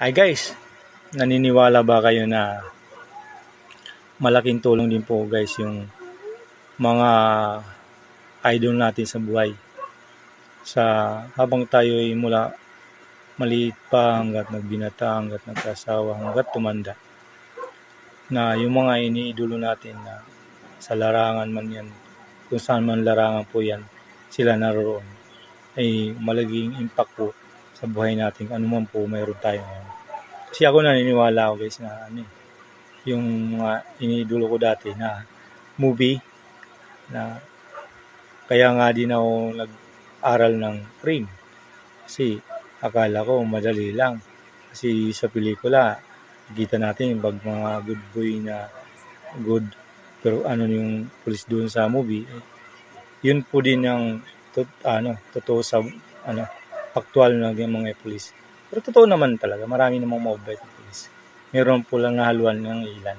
Hi guys, naniniwala ba kayo na malaking tulong din po guys yung mga idol natin sa buhay. Sa habang tayo ay mula maliit pa hanggat nagbinata, hanggat nagkasawa, hanggat tumanda. Na yung mga iniidolo natin na sa larangan man yan, kung saan man larangan po yan, sila naroon ay malaging impact po sa buhay natin ano man po mayroon tayo ngayon. Kasi ako naniniwala ako guys na ano eh, yung mga iniidolo ko dati na movie na kaya nga din ako nag-aral ng frame. Kasi akala ko madali lang. Kasi sa pelikula, kita natin pag mga good boy na good pero ano yung police doon sa movie, eh, yun po din yung to, ano, totoo sa ano, aktual na mga police. Pero totoo naman talaga, marami namang mababait na police. Meron po lang nahaluan ng ilan.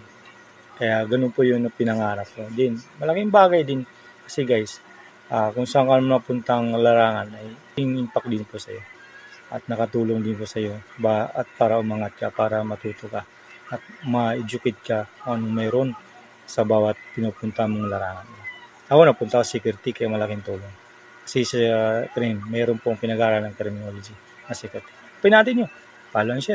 Kaya ganun po yun na pinangarap ko. Din, malaking bagay din. Kasi guys, ah, kung saan ka mapuntang larangan, ay impact din po sa'yo. At nakatulong din po sa'yo. Ba, at para umangat ka, para matuto ka. At ma-educate ka anong mayroon sa bawat pinupunta mong larangan. Ako napunta sa security kaya malaking tulong. Sa uh, mayroon pong pinag-aaral ng criminology na security. Pin natin yun. Follow and share.